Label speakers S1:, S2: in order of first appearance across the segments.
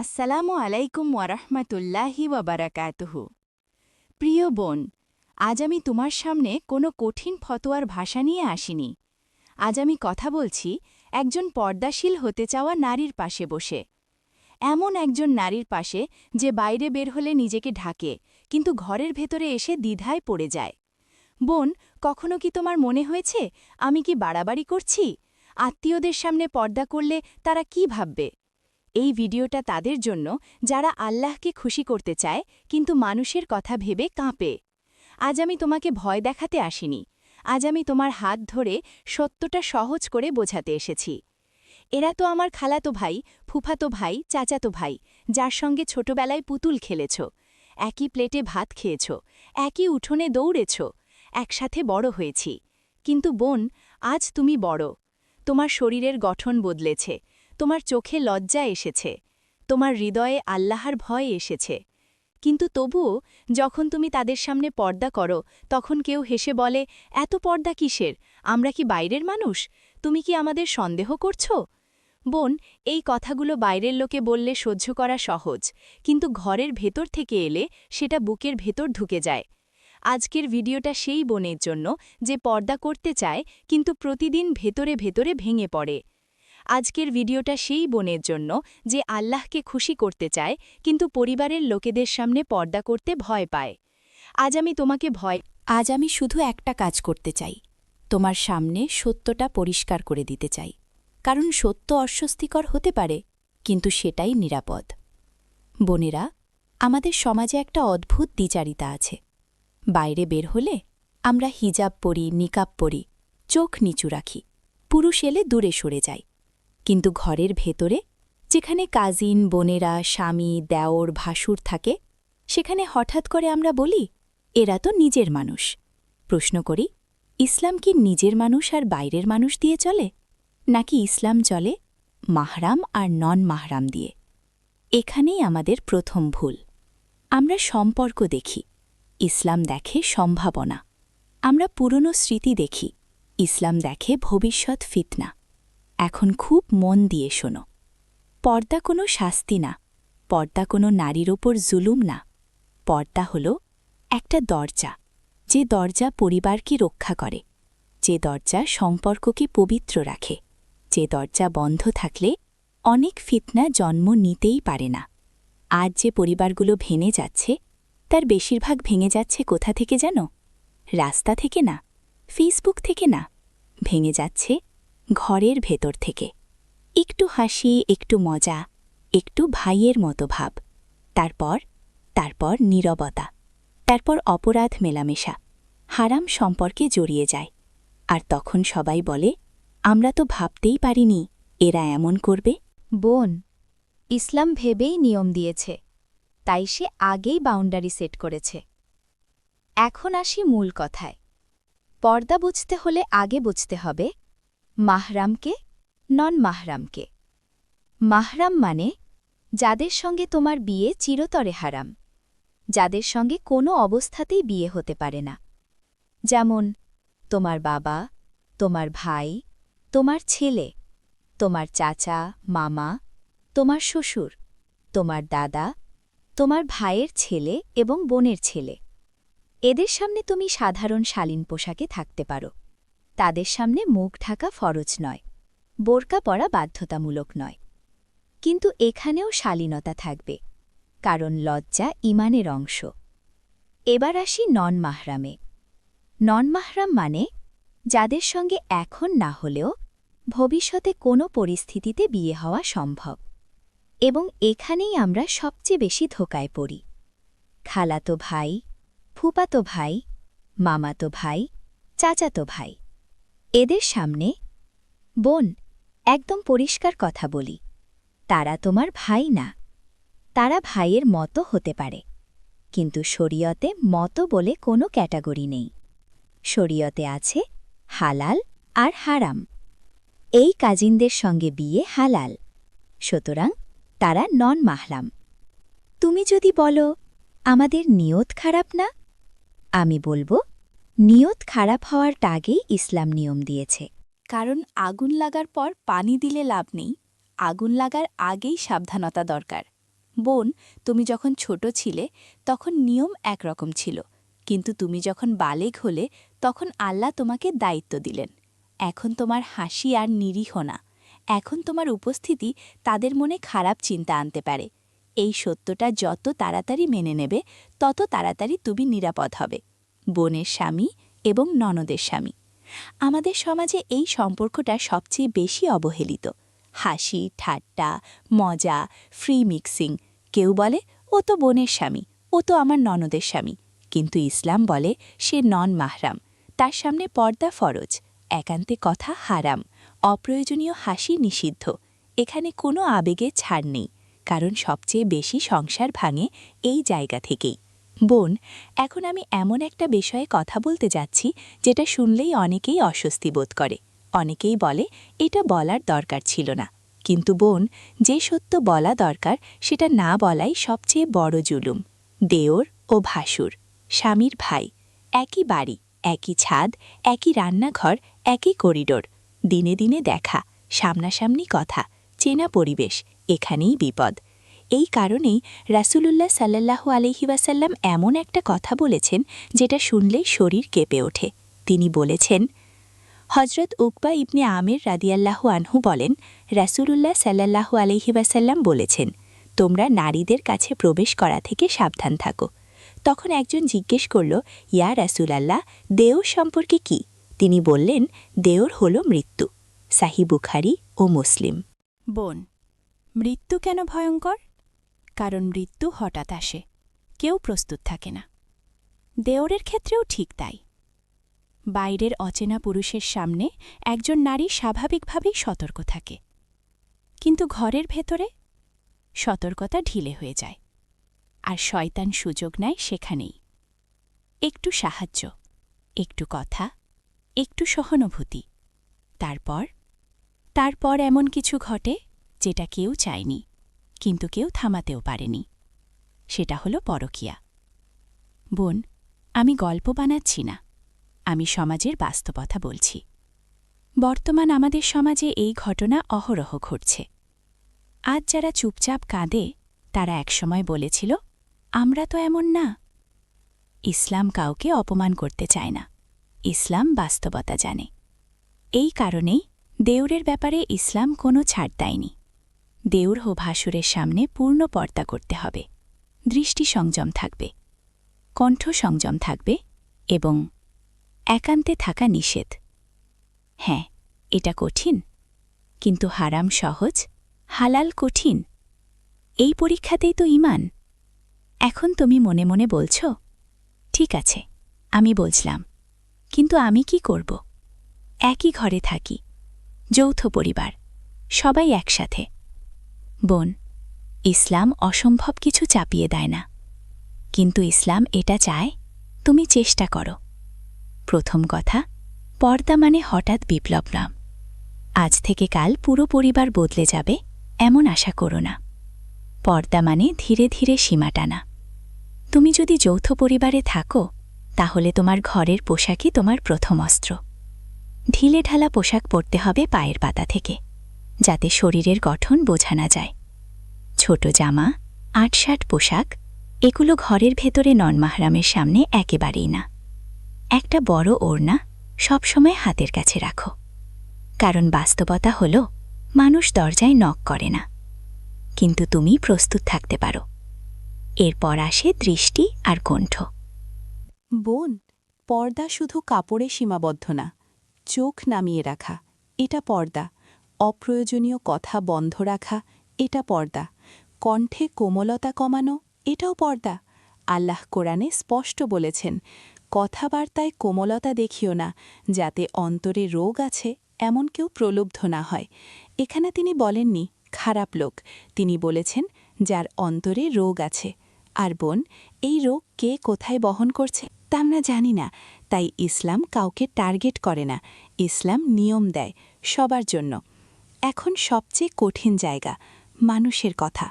S1: আসসালামু আলাইকুম ওয়ারহমাতুল্লাহি ওয়াবারাকাতুহু প্রিয় বোন, আজ আমি তোমার সামনে কোনো কঠিন ফতোয়ার ভাষা নিয়ে আসিনি। আজ আমি কথা বলছি একজন পর্দাশীল হতে চাওয়া নারীর পাশে বসে। এমন একজন নারীর পাশে যে বাইরে বের হলে নিজেকে ঢাকে, কিন্তু ঘরের ভেতরে এসে দ্বিধায় পড়ে যায়। বোন, কখনো কি তোমার মনে হয়েছে আমি কি বাড়াবাড়ি করছি? আত্মীয়দের সামনে পর্দা করলে তারা কি ভাববে? এই ভিডিওটা তাদের জন্য যারা আল্লাহকে খুশি করতে চায়, কিন্তু মানুষের কথা ভেবে কাঁপে। আজ আমি তোমাকে ভয় দেখাতে আসিনি। আজ আমি তোমার হাত ধরে সত্যটা সহজ করে বোঝাতে এসেছি। এরা তো আমার খালাতো ভাই, ফুফাতো ভাই, চাচাতো ভাই, যার সঙ্গে ছোটবেলায় পুতুল খেলেছ, একই প্লেটে ভাত খেয়েছ, একই উঠোনে দৌড়েছ, একসাথে বড় হয়েছি। কিন্তু বোন, আজ তুমি বড়। তোমার শরীরের গঠন বদলেছে। তোমার চোখে লজ্জা এসেছে, তোমার হৃদয়ে আল্লাহর ভয় এসেছে। কিন্তু তবুও যখন তুমি তাদের সামনে পর্দা করো, তখন কেউ হেসে বলে, এত পর্দা কিসের? আমরা কি বাইরের মানুষ? তুমি কি আমাদের সন্দেহ করছ? বোন, এই কথাগুলো বাইরের লোকে বললে সহ্য করা সহজ, কিন্তু ঘরের ভেতর থেকে এলে সেটা বুকের ভেতর ঢুকে যায়। আজকের ভিডিওটা সেই বোনের জন্য যে পর্দা করতে চায়, কিন্তু প্রতিদিন ভেতরে ভেতরে ভেঙে পড়ে। আজকের ভিডিওটা সেই বোনের জন্য যে আল্লাহকে খুশি করতে চায়, কিন্তু পরিবারের লোকেদের সামনে পর্দা করতে ভয় পায়। আজ আমি তোমাকে ভয়, আজ আমি শুধু একটা কাজ করতে চাই, তোমার সামনে সত্যটা পরিষ্কার করে দিতে চাই। কারণ সত্য অস্বস্তিকর হতে পারে, কিন্তু সেটাই নিরাপদ। বোনেরা, আমাদের সমাজে একটা অদ্ভুত দ্বিচারিতা আছে। বাইরে বের হলে আমরা হিজাব পরি, নিকাব পরি, চোখ নিচু রাখি, পুরুষ এলে দূরে সরে যাই। কিন্তু ঘরের ভেতরে, যেখানে কাজিন, বোনেরা, স্বামী, দেওর, ভাসুর থাকে, সেখানে হঠাৎ করে আমরা বলি, এরা তো নিজের মানুষ। প্রশ্ন করি, ইসলাম কি নিজের মানুষ আর বাইরের মানুষ দিয়ে চলে? নাকি ইসলাম চলে মাহরাম আর নন মাহরাম দিয়ে? এখানেই আমাদের প্রথম ভুল। আমরা সম্পর্ক দেখি, ইসলাম দেখে সম্ভাবনা। আমরা পুরনো স্মৃতি দেখি, ইসলাম দেখে ভবিষ্যৎ ফিতনা। এখন খুব মন দিয়ে শোনো। পর্দা কোনো শাস্তি না, পর্দা কোনো নারীর ওপর জুলুম না। পর্দা হল একটা দরজা, যে দরজা পরিবারকে রক্ষা করে, যে দরজা সম্পর্ককে পবিত্র রাখে, যে দরজা বন্ধ থাকলে অনেক ফিতনা জন্ম নিতেই পারে না। আজ যে পরিবারগুলো ভেঙে যাচ্ছে, তার বেশিরভাগ ভেঙে যাচ্ছে কোথা থেকে জানো? রাস্তা থেকে না, ফেসবুক থেকে না, ভেঙে যাচ্ছে ঘরের ভেতর থেকে। একটু হাসি, একটু মজা, একটু ভাইয়ের মতো ভাব। তারপর তারপর নীরবতা। তারপর অপরাধ মেলামেশা। হারাম সম্পর্কে জড়িয়ে যায়। আর তখন সবাই বলে, আমরা তো ভাবতেই পারিনি এরা এমন করবে। বোন, ইসলাম ভেবেই নিয়ম দিয়েছে। তাই সে আগেই বাউন্ডারি সেট করেছে। এখন আসি মূল কথায়। পর্দা বুঝতে হলে আগে বুঝতে হবে মাহরামকে, নন মাহরামকে। মাহরাম মানে যাদের সঙ্গে তোমার বিয়ে চিরতরে হারাম, যাদের সঙ্গে কোনো অবস্থাতেই বিয়ে হতে পারে না। যেমন, তোমার বাবা, তোমার ভাই, তোমার ছেলে, তোমার চাচা, মামা, তোমার শ্বশুর, তোমার দাদা, তোমার ভাইয়ের ছেলে এবং বোনের ছেলে। এদের সামনে তুমি সাধারণ শালীন পোশাকে থাকতে পারো। তাদের সামনে মুখ ঢাকা ফরজ নয়, বোরকা পরা বাধ্যতামূলক নয়। কিন্তু এখানেও শালীনতা থাকবে, কারণ লজ্জা ইমানের অংশ। এবার আসি নন মাহরামে। নন মাহরাম মানে যাদের সঙ্গে এখন না হলেও ভবিষ্যতে কোনো পরিস্থিতিতে বিয়ে হওয়া সম্ভব, এবং এখানেই আমরা সবচেয়ে বেশি ধোকায় পড়ি। খালাতো ভাই, ফুপাতো ভাই, মামাতো ভাই, চাচাতো ভাই। এদের সামনে, বোন, একদম পরিষ্কার কথা বলি, তারা তোমার ভাই না। তারা ভাইয়ের মতো হতে পারে, কিন্তু শরীয়তে মতো বলে কোনো ক্যাটাগরি নেই। শরীয়তে আছে হালাল আর হারাম। এই কাজিনদের সঙ্গে বিয়ে হালাল, সুতরাং তারা নন মাহলাম তুমি যদি বলো, আমাদের নিয়ত খারাপ না? আমি বলব নিয়ত খারাপ হওয়ার আগেই ইসলাম নিয়ম দিয়েছে।
S2: কারণ আগুন লাগার পর পানি দিলে লাভ নেই, আগুন লাগার আগেই সাবধানতা দরকার।
S1: বোন, তুমি যখন ছোট ছিলে, তখন নিয়ম একরকম ছিল। কিন্তু তুমি যখন বালেগ হলে, তখন আল্লাহ তোমাকে দায়িত্ব দিলেন। এখন তোমার হাসি আর নিরীহ না। এখন তোমার উপস্থিতি তাদের মনে খারাপ চিন্তা আনতে পারে। এই সত্যটা যত তাড়াতাড়ি মেনে নেবে, তত তাড়াতাড়ি তুমি নিরাপদ হবে। বোনের স্বামী এবং ননদের স্বামী। আমাদের সমাজে এই সম্পর্কটা সবচেয়ে বেশি অবহেলিত। হাসি, ঠাট্টা, মজা ফ্রি মিক্সিং কেউ বলে, ও তো বোনের স্বামী, ও তো আমার ননদের স্বামী। কিন্তু ইসলাম বলে, সে নন মাহরাম, তার সামনে পর্দা ফরজ, একান্তে কথা হারাম, অপ্রয়োজনীয় হাসি নিষিদ্ধ, এখানে কোনো আবেগে ছাড় নেই, কারণ সবচেয়ে বেশি সংসার ভাঙে এই জায়গা থেকেই। বোন, এখন আমি এমন একটা বিষয়ে কথা বলতে যাচ্ছি যেটা শুনলেই অনেকেই অস্বস্তি বোধ করে। অনেকেই বলে, এটা বলার দরকার ছিল না। কিন্তু বোন, যে সত্য বলা দরকার, সেটা না বলাই সবচেয়ে বড় জুলুম। দেওর ও ভাসুর, স্বামীর ভাই, একই বাড়ি, একই ছাদ, একই রান্নাঘর, একই করিডোর। দিনে দিনে দেখা, সামনাসামনি কথা, চেনা পরিবেশ, এখানেই বিপদ। এই কারণেই রাসূলুল্লাহ সাল্লাল্লাহু আলহি ওয়াসাল্লাম এমন একটা কথা বলেছেন, যেটা শুনলেই শরীর কেঁপে ওঠে। তিনি বলেছেন হজরত উকবা ইবনে আমির রাদিয়াল্লাহু আনহু বলেন, রাসূলুল্লাহ সাল্লাল্লাহু আলহি ওয়াসাল্লাম বলেছেন, তোমরা নারীদের কাছে প্রবেশ করা থেকে সাবধান থাকো। তখন একজন জিজ্ঞেস করল, ইয়া রাসূলাল্লাহ দেও সম্পর্কে কি? তিনি বললেন, দেওর হল মৃত্যু। সাহি বুখারি ও মুসলিম। বোন, মৃত্যু কেন ভয়ঙ্কর? কারণ মৃত্যু হঠাৎ আসে। কেউ প্রস্তুত থাকে না। দেওরের ক্ষেত্রেও ঠিক তাই। বাইরের অচেনা পুরুষের সামনে একজন নারী স্বাভাবিকভাবেই সতর্ক থাকে। কিন্তু ঘরের ভেতরে সতর্কতা ঢিলে হয়ে যায়। আর শয়তান সুযোগ নেয় সেখানেই। একটু সাহায্য, একটু কথা, একটু সহানুভূতি। তারপর তারপর এমন কিছু ঘটে যেটা কেউ চায়নি। কিন্তু কেউ থামাতেও পারেনি। সেটা হলো পরকিয়া। বোন, আমি গল্প বানাচ্ছি না। আমি সমাজের বাস্তবতা বলছি। বর্তমান আমাদের সমাজে এই ঘটনা অহরহ ঘটছে। আজ যারা চুপচাপ কাঁদে, তারা একসময় বলেছিল, আমরা তো এমন না। ইসলাম কাউকে অপমান করতে চায় না। ইসলাম বাস্তবতা জানে। এই কারণেই দেউরের ব্যাপারে ইসলাম কোনো ছাড় দেয়নি। দেউর ভাসুরের সামনে পূর্ণ পর্দা করতে হবে। দৃষ্টি সংযম থাকবে, কণ্ঠ সংযম থাকবে এবং একান্তে থাকা নিষেধ। হ্যাঁ এটা কঠিন, কিন্তু হারাম সহজ, হালাল কঠিন। এই পরীক্ষাতেই তো ইমান এখন তুমি মনে মনে বলছ, ঠিক আছে, আমি বলছিলাম, কিন্তু আমি কি করব? একই ঘরে থাকি, যৌথ পরিবার, সবাই একসাথে। বোন, ইসলাম অসম্ভব কিছু চাপিয়ে দেয় না। কিন্তু ইসলাম এটা চায়, তুমি চেষ্টা করো। প্রথম কথা, পর্দা মানে হঠাৎ বিপ্লব নাম আজ থেকে কাল পুরো পরিবার বদলে যাবে, এমন আশা করো না। পর্দা মানে ধীরে ধীরে সীমা টানা। তুমি যদি যৌথ পরিবারে থাকো, তাহলে তোমার ঘরের পোশাকই তোমার প্রথম অস্ত্র। ঢিলে ঢালা পোশাক পরতে হবে পায়ের পাতা থেকে। যাতে শরীরের গঠন বোঝা না যায়। ছোট জামা আটশাট পোশাক, এগুলো ঘরের ভেতরে ননমাহরামের সামনে একেবারেই না। একটা বড় ওড়না সবসময় হাতের কাছে রাখো। কারণ বাস্তবতা হল, মানুষ দরজায় নক করে না। কিন্তু তুমি প্রস্তুত থাকতে পারো। এরপর আসে দৃষ্টি আর কণ্ঠ।
S2: বোন, পর্দা শুধু কাপড়ে সীমাবদ্ধ না, চোখ নামিয়ে রাখা, এটা পর্দা। অপ্রয়োজনীয় কথা বন্ধ রাখা, এটা পর্দা। কণ্ঠে কোমলতা কমানো, এটাও পর্দা। আল্লাহ কোরআনে স্পষ্ট বলেছেন, কথাবার্তায় কোমলতা দেখিও না, যাতে অন্তরে রোগ আছে, এমন কেউ প্রলুব্ধ না হয়। এখানে তিনি বলেননি, খারাপ লোক। তিনি বলেছেন, যার অন্তরে রোগ আছে। আর বোন, এই রোগ কে কোথায় বহন করছে, তা আমরা জানি না। তাই ইসলাম কাউকে টার্গেট করে না। ইসলাম নিয়ম দেয় সবার জন্য। এখন সবচেয়ে কঠিন জায়গা, মানুষের কথা।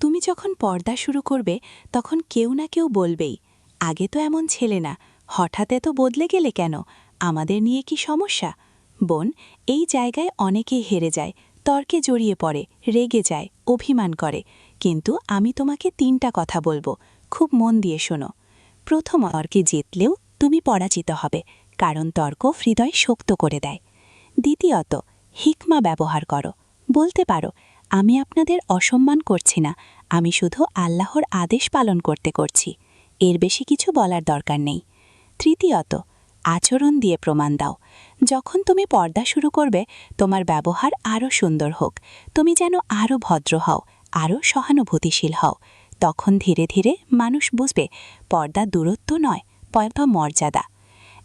S2: তুমি যখন পর্দা শুরু করবে, তখন কেউ না কেউ বলবেই, আগে তো এমন ছেলে না, হঠাৎ এত বদলে গেলে কেন? আমাদের নিয়ে কি সমস্যা? বোন, এই জায়গায় অনেকেই হেরে যায়, তর্কে জড়িয়ে পড়ে, রেগে যায়, অভিমান করে। কিন্তু আমি তোমাকে তিনটা কথা বলব, খুব মন দিয়ে শোনো। প্রথম, তর্কে জিতলেও তুমি পরাজিত হবে, কারণ তর্ক হৃদয় শক্ত করে দেয়। দ্বিতীয়ত হিকমা ব্যবহার করো। বলতে পারো, আমি আপনাদের অসম্মান করছি না, আমি শুধু আল্লাহর আদেশ পালন করতে করছি। এর বেশি কিছু বলার দরকার নেই। তৃতীয়ত, আচরণ দিয়ে প্রমাণ দাও। যখন তুমি পর্দা শুরু করবে, তোমার ব্যবহার আরও সুন্দর হোক। তুমি যেন আরও ভদ্র হও, আরও সহানুভূতিশীল হও। তখন ধীরে ধীরে মানুষ বুঝবে, পর্দা দূরত্ব নয়, পর্দা মর্যাদা।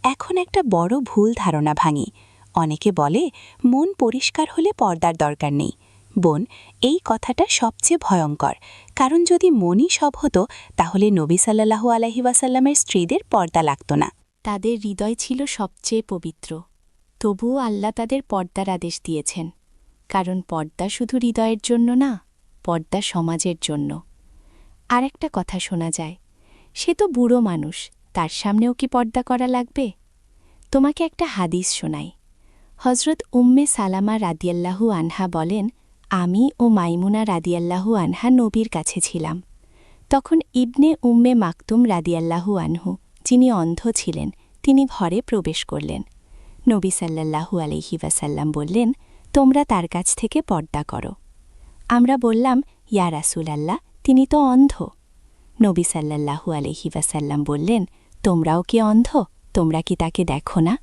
S2: এখন একটা বড় ভুল ধারণা ভাঙি। অনেকে বলে, মন পরিষ্কার হলে পর্দার দরকার নেই। বোন, এই কথাটা সবচেয়ে ভয়ঙ্কর। কারণ যদি মনই সব হতো, তাহলে নবী সাল্লাহু আলহি ওয়াসাল্লামের স্ত্রীদের পর্দা লাগত না।
S1: তাদের হৃদয় ছিল সবচেয়ে পবিত্র। তবুও আল্লাহ তাদের পর্দার আদেশ দিয়েছেন। কারণ পর্দা শুধু হৃদয়ের জন্য না, পর্দা সমাজের জন্য। আর একটা কথা শোনা যায়, সে তো বুড়ো মানুষ, তার সামনেও কি পর্দা করা লাগবে? তোমাকে একটা হাদিস শোনাই। হজরত উম্মে সালামা রাদিয়াল্লাহু আনহা বলেন, আমি ও মাইমুনা রাদিয়াল্লাহু আনহা নবীর কাছে ছিলাম। তখন ইবনে উম্মে মাকতুম রাদিয়াল্লাহু আনহু, যিনি অন্ধ ছিলেন, তিনি ঘরে প্রবেশ করলেন। নবী সাল্লাল্লাহু আলহি ওয়াসাল্লাম বললেন, তোমরা তার কাছ থেকে পর্দা করো। আমরা বললাম, ইয়া রাসুল আল্লাহ তিনি তো অন্ধ। নবী সাল্লাল্লাহু আলহি ওয়াসাল্লাম বললেন, তোমরাও কি অন্ধ? তোমরা কি তাকে দেখো না?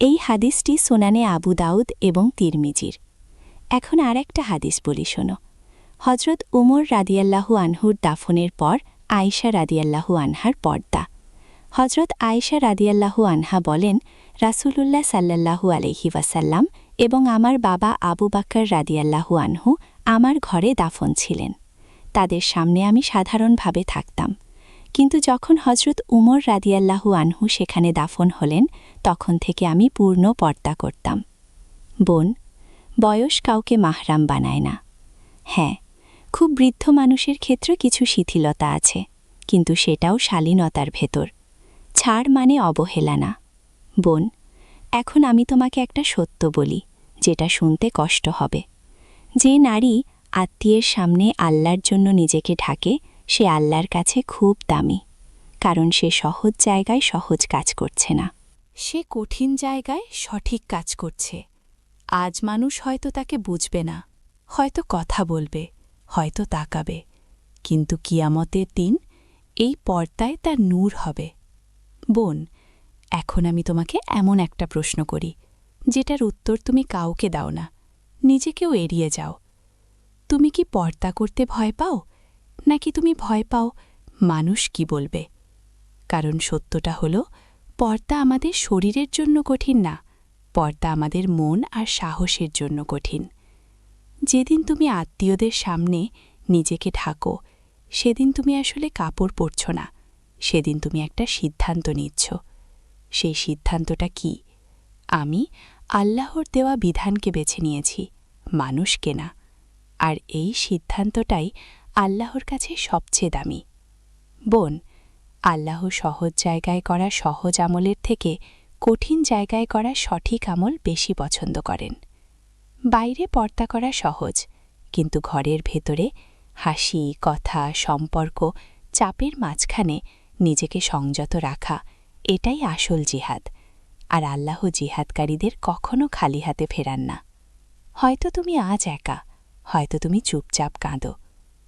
S1: এই হাদিসটি সোনানে আবু দাউদ এবং তিরমিজির। এখন আর একটা হাদিস বলি শোনো। হজরত উমর রাদিয়াল্লাহু আনহুর দাফনের পর আয়েশা রাদিয়াল্লাহু আনহার পর্দা। হজরত আয়েশা রাদিয়াল্লাহু আনহা বলেন, রাসূলুল্লাহ সাল্লাল্লাহু আলহি ওয়াসাল্লাম এবং আমার বাবা আবু বাক্কর রাদিয়াল্লাহু আনহু আমার ঘরে দাফন ছিলেন। তাদের সামনে আমি সাধারণভাবে থাকতাম। কিন্তু যখন হজরত উমর রাদিয়াল্লাহু আনহু সেখানে দাফন হলেন তখন থেকে আমি পূর্ণ পর্দা করতাম। বোন, বয়স কাউকে মাহরাম বানায় না। হ্যাঁ খুব বৃদ্ধ মানুষের ক্ষেত্রে কিছু শিথিলতা আছে, কিন্তু সেটাও শালীনতার ভেতর। ছাড় মানে অবহেলা না। বোন, এখন আমি তোমাকে একটা সত্য বলি, যেটা শুনতে কষ্ট হবে। যে নারী আত্মীয়ের সামনে আল্লাহর জন্য নিজেকে ঢাকে, সে আল্লাহর কাছে খুব দামি, কারণ সে সহজ জায়গায় সহজ কাজ করছে না।
S2: সে কঠিন জায়গায় সঠিক কাজ করছে। আজ মানুষ হয়তো তাকে বুঝবে না, হয়তো কথা বলবে, হয়তো তাকাবে। কিন্তু কিয়ামতের দিন এই পর্দায় তার নূর হবে। বোন, এখন আমি তোমাকে এমন একটা প্রশ্ন করি, যেটার উত্তর তুমি কাউকে দাও না, নিজেকেও এড়িয়ে যাও। তুমি কি পর্দা করতে ভয় পাও, নাকি তুমি ভয় পাও মানুষ কি বলবে? কারণ সত্যটা হলো পর্দা আমাদের শরীরের জন্য কঠিন না, পর্দা আমাদের মন আর সাহসের জন্য কঠিন। যেদিন তুমি আত্মীয়দের সামনে নিজেকে ঢাকো, সেদিন তুমি আসলে কাপড় পরছ না, সেদিন তুমি একটা সিদ্ধান্ত নিচ্ছ। সেই সিদ্ধান্তটা কি? আমি আল্লাহর দেওয়া বিধানকে বেছে নিয়েছি, মানুষকে না। আর এই সিদ্ধান্তটাই আল্লাহর কাছে সবচেয়ে দামি। বোন আল্লাহ সহজ জায়গায় করা সহজ আমলের থেকে কঠিন জায়গায় করা সঠিক আমল বেশি পছন্দ করেন। বাইরে পর্দা করা সহজ, কিন্তু ঘরের ভেতরে হাসি, কথা, সম্পর্ক, চাপের মাঝখানে নিজেকে সংযত রাখা, এটাই আসল জিহাদ। আর আল্লাহ জিহাদকারীদের কখনো খালি হাতে ফেরান না। হয়তো তুমি আজ একা, হয়তো তুমি চুপচাপ কাঁদো,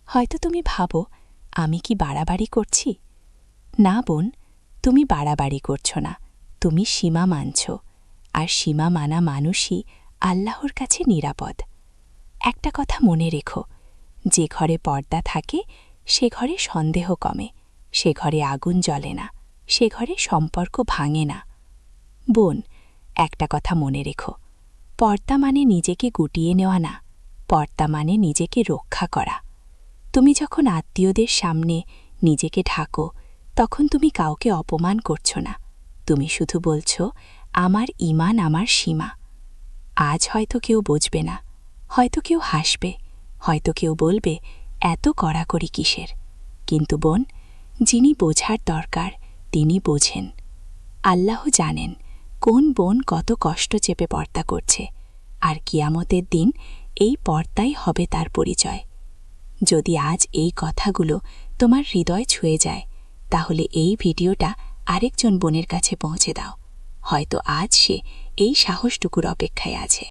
S2: হয়তো তুমি ভাবো, আমি কি বাড়াবাড়ি করছি? না বোন, তুমি বাড়াবাড়ি করছ না, তুমি সীমা মানছ, আর সীমা মানা মানুষই আল্লাহর কাছে নিরাপদ। একটা কথা মনে রেখো, যে ঘরে পর্দা থাকে, সে ঘরে সন্দেহ কমে, সে ঘরে আগুন জ্বলে না, সে ঘরে সম্পর্ক ভাঙে না। বোন, একটা কথা মনে রেখো, পর্দা মানে নিজেকে গুটিয়ে নেওয়া না, পর্দা মানে নিজেকে রক্ষা করা। তুমি যখন আত্মীয়দের সামনে নিজেকে ঢাকো তখন তুমি কাউকে অপমান করছ না। তুমি শুধু বলছ, আমার ইমান আমার সীমা। আজ হয়তো কেউ বুঝবে না, হয়তো কেউ হাসবে, হয়তো কেউ বলবে, এত কড়াকড়ি কিসের? কিন্তু বোন, যিনি বোঝার দরকার, তিনি বোঝেন। আল্লাহ জানেন কোন বোন কত কষ্ট চেপে পর্দা করছে, আর কিয়ামতের দিন এই পর্দাই হবে তার পরিচয়।
S3: যদি আজ এই কথাগুলো তোমার হৃদয় ছুঁয়ে যায় তাহলে এই ভিডিওটা আরেকজন বোনের কাছে পৌঁছে দাও। হয়তো আজ সে এই সাহসটুকুর অপেক্ষায় আছে।